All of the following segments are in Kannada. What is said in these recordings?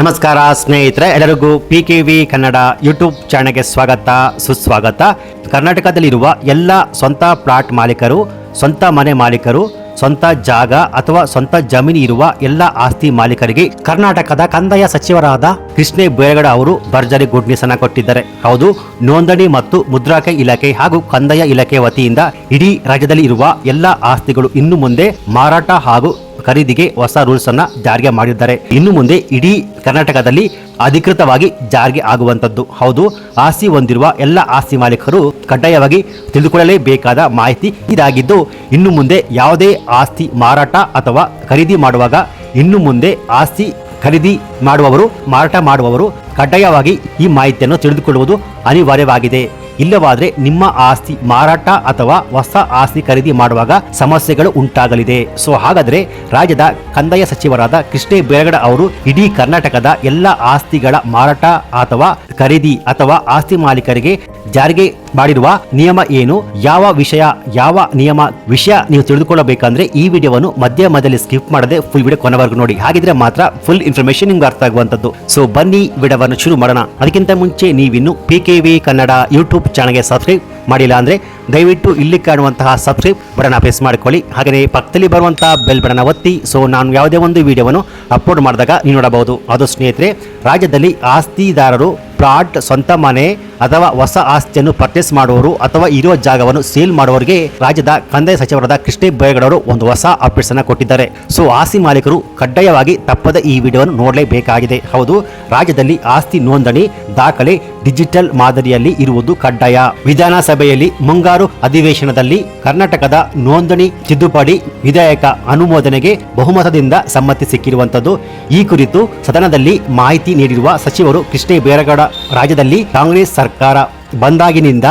ನಮಸ್ಕಾರ ಸ್ನೇಹಿತರೆ, ಎಲ್ಲರಿಗೂ P K V Kannada YouTube ಚಾನಲ್ಗೆ ಸ್ವಾಗತ, ಸುಸ್ವಾಗತ. ಕರ್ನಾಟಕದಲ್ಲಿರುವ ಎಲ್ಲ ಸ್ವಂತ ಪ್ಲಾಟ್ ಮಾಲೀಕರು, ಸ್ವಂತ ಮನೆ ಮಾಲೀಕರು, ಸ್ವಂತ ಜಾಗ ಅಥವಾ ಸ್ವಂತ ಜಮೀನು ಇರುವ ಎಲ್ಲ ಆಸ್ತಿ ಮಾಲೀಕರಿಗೆ ಕರ್ನಾಟಕದ ಕಂದಾಯ ಸಚಿವರಾದ ಕೃಷ್ಣೇ ಬೇರಗಡ ಅವರು ಭರ್ಜರಿ ಗುಡ್ ನ್ಯೂಸ್ ಅನ್ನ ಕೊಟ್ಟಿದ್ದಾರೆ. ಹೌದು, ನೋಂದಣಿ ಮತ್ತು ಮುದ್ರಾಕೆ ಇಲಾಖೆ ಹಾಗೂ ಕಂದಾಯ ಇಲಾಖೆ ವತಿಯಿಂದ ಇಡೀ ರಾಜ್ಯದಲ್ಲಿ ಇರುವ ಎಲ್ಲ ಆಸ್ತಿಗಳು ಇನ್ನು ಮುಂದೆ ಮಾರಾಟ ಹಾಗೂ ಖರೀದಿಗೆ ಹೊಸ ರೂಲ್ಸ್ ಅನ್ನ ಜಾರಿಗೆ ಮಾಡಿದ್ದಾರೆ. ಇನ್ನು ಮುಂದೆ ಇಡೀ ಕರ್ನಾಟಕದಲ್ಲಿ ಅಧಿಕೃತವಾಗಿ ಜಾರಿಗೆ ಆಗುವಂತದ್ದು ಹೌದು, ಆಸ್ತಿ ಹೊಂದಿರುವ ಎಲ್ಲ ಆಸ್ತಿ ಮಾಲೀಕರು ಕಡ್ಡಾಯವಾಗಿ ತಿಳಿದುಕೊಳ್ಳಲೇಬೇಕಾದ ಮಾಹಿತಿ ಇದಾಗಿದ್ದು, ಇನ್ನು ಮುಂದೆ ಯಾವುದೇ ಆಸ್ತಿ ಮಾರಾಟ ಅಥವಾ ಖರೀದಿ ಮಾಡುವಾಗ ಇನ್ನು ಮುಂದೆ ಆಸ್ತಿ ಖರೀದಿ ಮಾಡುವವರು, ಮಾರಾಟ ಮಾಡುವವರು ಕಡ್ಡಾಯವಾಗಿ ಈ ಮಾಹಿತಿಯನ್ನು ತಿಳಿದುಕೊಳ್ಳುವುದು ಅನಿವಾರ್ಯವಾಗಿದೆ. ಇಲ್ಲವಾದರೆ ನಿಮ್ಮ ಆಸ್ತಿ ಮಾರಾಟ ಅಥವಾ ಹೊಸ ಆಸ್ತಿ ಖರೀದಿ ಮಾಡುವಾಗ ಸಮಸ್ಯೆಗಳು ಉಂಟಾಗಲಿದೆ. ಸೊ, ಹಾಗಾದ್ರೆ ರಾಜ್ಯದ ಕಂದಾಯ ಸಚಿವರಾದ ಕೃಷ್ಣೇ ಬೇರಗಡ ಅವರು ಇಡೀ ಕರ್ನಾಟಕದ ಎಲ್ಲ ಆಸ್ತಿಗಳ ಮಾರಾಟ ಅಥವಾ ಖರೀದಿ ಅಥವಾ ಆಸ್ತಿ ಮಾಲೀಕರಿಗೆ ಜಾರಿಗೆ ಮಾಡಿರುವ ನಿಯಮ ಏನು? ಯಾವ ವಿಷಯ, ಯಾವ ನಿಯಮ ವಿಷಯ ನೀವು ತಿಳಿದುಕೊಳ್ಳಬೇಕಂದ್ರೆ ಈ ವಿಡಿಯೋವನ್ನು ಮಧ್ಯ ಮಧ್ಯದಲ್ಲಿ ಸ್ಕಿಪ್ ಮಾಡದೆ ಫುಲ್ ವಿಡಿಯೋ ಕೊನೆವರೆಗೂ ನೋಡಿ. ಹಾಗಿದ್ರೆ ಮಾತ್ರ ಫುಲ್ ಇನ್ಫಾರ್ಮೇಶನ್ ನಿಮ್ಗೆ ಅರ್ಥ ಆಗುವಂತದ್ದು ಸೊ ಬನ್ನಿ ವಿಡಿಯೋವನ್ನು ಶುರು ಮಾಡೋಣ. ಅದಕ್ಕಿಂತ ಮುಂಚೆ ನೀವಿನ್ನು P K V Kannada YouTube ಚಾನಲ್ಗೆ ಸಬ್ಸ್ಕ್ರೈಬ್ ಮಾಡಿಲ್ಲ ಅಂದ್ರೆ ದಯವಿಟ್ಟು ಇಲ್ಲಿ ಕಾಣುವಂತಹ ಸಬ್ಸ್ಕ್ರೈಬ್ ಬಟನ್ ಪ್ರೆಸ್ ಮಾಡಿಕೊಳ್ಳಿ. ಹಾಗೆಯೇ ಪಕ್ಕದಲ್ಲಿ ಬರುವಂತಹ ಬೆಲ್ ಬಟನ್ ಒತ್ತಿ. ಸೊ ನಾನು ಯಾವುದೇ ಒಂದು ವಿಡಿಯೋವನ್ನು ಅಪ್ಲೋಡ್ ಮಾಡಿದಾಗ ನೀವು ನೋಡಬಹುದು. ಅದು ಸ್ನೇಹಿತರೆ, ರಾಜ್ಯದಲ್ಲಿ ಆಸ್ತಿದಾರರು ಪ್ಲಾಟ್, ಸ್ವಂತ ಮನೆ ಅಥವಾ ಹೊಸ ಆಸ್ತಿಯನ್ನು ಪರ್ಚೇಸ್ ಮಾಡುವವರು ಅಥವಾ ಇರುವ ಜಾಗವನ್ನು ಸೇಲ್ ಮಾಡುವವರಿಗೆ ರಾಜ್ಯದ ಕಂದಾಯ ಸಚಿವರಾದ ಕೃಷ್ಣ ಬೈಗಡವರು ಒಂದು ಹೊಸ ಅಪ್ಡೇಟ್ಸ್ ಅನ್ನು ಕೊಟ್ಟಿದ್ದಾರೆ. ಸೊ ಆಸ್ತಿ ಮಾಲೀಕರು ಕಡ್ಡಾಯವಾಗಿ ತಪ್ಪದ ಈ ವಿಡಿಯೋವನ್ನು ನೋಡಲೇಬೇಕಾಗಿದೆ. ಹೌದು, ರಾಜ್ಯದಲ್ಲಿ ಆಸ್ತಿ ನೋಂದಣಿ ದಾಖಲೆ ಡಿಜಿಟಲ್ ಮಾದರಿಯಲ್ಲಿ ಇರುವುದು ಕಡ್ಡಾಯ. ವಿಧಾನಸಭೆಯಲ್ಲಿ ಮುಂಗಾರು ಅಧಿವೇಶನದಲ್ಲಿ ಕರ್ನಾಟಕದ ನೋಂದಣಿ ತಿದ್ದುಪಡಿ ವಿಧೇಯಕ ಅನುಮೋದನೆಗೆ ಬಹುಮತದಿಂದ ಸಮ್ಮತಿ ಸಿಕ್ಕಿರುವಂತದ್ದು ಈ ಕುರಿತು ಸದನದಲ್ಲಿ ಮಾಹಿತಿ ನೀಡಿರುವ ಸಚಿವರು ಕೃಷ್ಣ ಬೇರಗೌಡ ರಾಜ್ಯದಲ್ಲಿ ಕಾಂಗ್ರೆಸ್ ಸರ್ಕಾರ ಬಂದಾಗಿನಿಂದ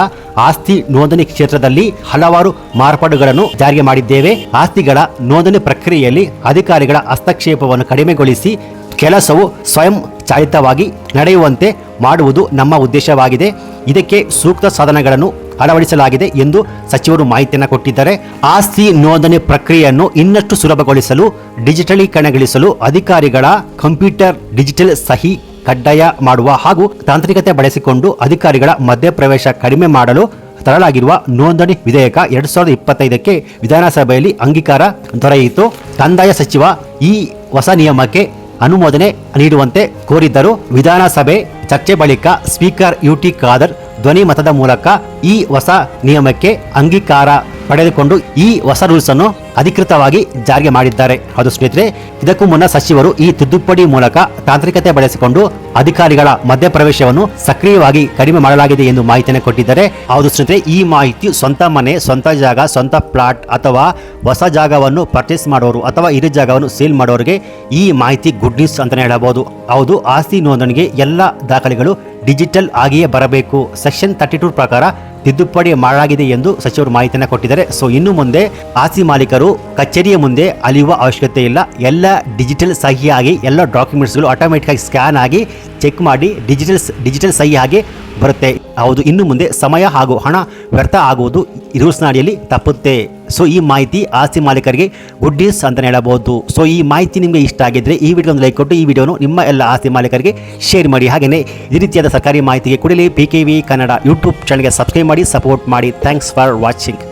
ಆಸ್ತಿ ನೋಂದಣಿ ಕ್ಷೇತ್ರದಲ್ಲಿ ಹಲವಾರು ಮಾರ್ಪಾಡುಗಳನ್ನು ಜಾರಿಗೆ ಮಾಡಿದ್ದೇವೆ. ಆಸ್ತಿಗಳ ನೋಂದಣಿ ಪ್ರಕ್ರಿಯೆಯಲ್ಲಿ ಅಧಿಕಾರಿಗಳ ಹಸ್ತಕ್ಷೇಪವನ್ನು ಕಡಿಮೆಗೊಳಿಸಿ ಕೆಲಸವು ಸ್ವಯಂ ಚಾಲಿತವಾಗಿ ನಡೆಯುವಂತೆ ಮಾಡುವುದು ನಮ್ಮ ಉದ್ದೇಶವಾಗಿದೆ. ಇದಕ್ಕೆ ಸೂಕ್ತ ಸಾಧನಗಳನ್ನು ಅಳವಡಿಸಲಾಗಿದೆ ಎಂದು ಸಚಿವರು ಮಾಹಿತಿಯನ್ನು ಕೊಟ್ಟಿದ್ದಾರೆ. ಆಸ್ತಿ ನೋಂದಣಿ ಪ್ರಕ್ರಿಯೆಯನ್ನು ಇನ್ನಷ್ಟು ಸುಲಭಗೊಳಿಸಲು, ಡಿಜಿಟಲೀಕರಣಗೊಳಿಸಲು ಅಧಿಕಾರಿಗಳ ಕಂಪ್ಯೂಟರ್ ಡಿಜಿಟಲ್ ಸಹಿ ಕಡ್ಡಾಯ ಮಾಡುವ ಹಾಗೂ ತಾಂತ್ರಿಕತೆ ಬಳಸಿಕೊಂಡು ಅಧಿಕಾರಿಗಳ ಮಧ್ಯಪ್ರವೇಶ ಕಡಿಮೆ ಮಾಡಲು ತರಲಾಗಿರುವ ನೋಂದಣಿ ವಿಧೇಯಕ ಎರಡ್ ಸಾವಿರದ ಇಪ್ಪತ್ತೈದಕ್ಕೆ ವಿಧಾನಸಭೆಯಲ್ಲಿ ಅಂಗೀಕಾರ ದೊರೆಯಿತು. ಕಂದಾಯ ಸಚಿವ ಈ ಹೊಸ ನಿಯಮಕ್ಕೆ ಅನುಮೋದನೆ ನೀಡುವಂತೆ ಕೋರಿದ್ದರು. ವಿಧಾನಸಭೆ ಚರ್ಚೆ ಬಳಿಕ ಸ್ಪೀಕರ್ ಯುಟಿ ಖಾದರ್ ಧ್ವನಿ ಮತದ ಮೂಲಕ ಈ ಹೊಸ ನಿಯಮಕ್ಕೆ ಅಂಗೀಕಾರ ಪಡೆದುಕೊಂಡು ಈ ಹೊಸ ರೂಲ್ಸ್ ಅನ್ನು ಅಧಿಕೃತವಾಗಿ ಜಾರಿಗೆ ಮಾಡಿದ್ದಾರೆ. ಅದು ಸ್ನೇಹಿತರೆ, ಇದಕ್ಕೂ ಮುನ್ನ ಸಚಿವರು ಈ ತಿದ್ದುಪಡಿ ಮೂಲಕ ತಾಂತ್ರಿಕತೆ ಬಳಸಿಕೊಂಡು ಅಧಿಕಾರಿಗಳ ಮಧ್ಯಪ್ರವೇಶವನ್ನು ಸಕ್ರಿಯವಾಗಿ ಕಡಿಮೆ ಮಾಡಲಾಗಿದೆ ಎಂದು ಮಾಹಿತಿಯನ್ನು ಕೊಟ್ಟಿದ್ದಾರೆ. ಹೌದು ಸ್ನೇಹಿತರೆ, ಈ ಮಾಹಿತಿ ಸ್ವಂತ ಮನೆ, ಸ್ವಂತ ಜಾಗ, ಸ್ವಂತ ಪ್ಲಾಟ್ ಅಥವಾ ಹೊಸ ಜಾಗವನ್ನು ಪರ್ಚೇಸ್ ಮಾಡೋರು ಅಥವಾ ಇರು ಜಾಗವನ್ನು ಸೇಲ್ ಮಾಡೋರಿಗೆ ಈ ಮಾಹಿತಿ ಗುಡ್ ನ್ಯೂಸ್ ಅಂತಲೇ ಹೇಳಬಹುದು. ಹೌದು, ಆಸ್ತಿ ನೋಂದಣಿಗೆ ಎಲ್ಲ ದಾಖಲೆಗಳು ಡಿಜಿಟಲ್ ಆಗಿಯೇ ಬರಬೇಕು. ಸೆಕ್ಷನ್ ತರ್ಟಿ ಟೂ ಪ್ರಕಾರ ತಿದ್ದುಪಡಿ ಮಾಡಲಾಗಿದೆ ಎಂದು ಸಚಿವರು ಮಾಹಿತಿಯನ್ನು ಕೊಟ್ಟಿದ್ದಾರೆ. ಸೊ, ಇನ್ನು ಮುಂದೆ ಆಸ್ತಿ ಮಾಲೀಕರು ಕಚೇರಿಯ ಮುಂದೆ ಅಲಿಯುವ ಅವಶ್ಯಕತೆ ಇಲ್ಲ. ಎಲ್ಲ ಡಿಜಿಟಲ್ ಸಹಿಯಾಗಿ ಎಲ್ಲ ಡಾಕ್ಯುಮೆಂಟ್ಸ್ಗಳು ಆಟೋಮೆಟಿಕ್ ಆಗಿ ಸ್ಕ್ಯಾನ್ ಆಗಿ ಚೆಕ್ ಮಾಡಿ ಡಿಜಿಟಲ್ ಡಿಜಿಟಲ್ ಆಗಿ ಬರುತ್ತೆ. ಹೌದು, ಇನ್ನು ಮುಂದೆ ಸಮಯ ಹಾಗೂ ಹಣ ವ್ಯರ್ಥ ಆಗುವುದು ರೂಲ್ಸ್ನ ಅಡಿಯಲ್ಲಿ ತಪ್ಪುತ್ತೆ. ಸೊ ಈ ಮಾಹಿತಿ ಆಸ್ತಿ ಮಾಲೀಕರಿಗೆ ಗುಡ್ ನ್ಯೂಸ್ ಅಂತ ಹೇಳಬಹುದು. ಸೊ ಈ ಮಾಹಿತಿ ನಿಮಗೆ ಇಷ್ಟ ಆಗಿದ್ರೆ ಈ ವಿಡಿಯೋ ಒಂದು ಲೈಕ್ ಕೊಟ್ಟು ಈ ವಿಡಿಯೋನು ನಿಮ್ಮ ಎಲ್ಲ ಆಸ್ತಿ ಮಾಲೀಕರಿಗೆ ಶೇರ್ ಮಾಡಿ. ಹಾಗೆಯೇ ಈ ರೀತಿಯಾದ ಸರ್ಕಾರಿ ಮಾಹಿತಿಗೆ ಕೂಡಲೇ P K V Kannada YouTube ಚಾನಲ್ಗೆ ಸಬ್ಸ್ಕ್ರೈಬ್ ಮಾಡಿ ಸಪೋರ್ಟ್ ಮಾಡಿ. Thanks for watching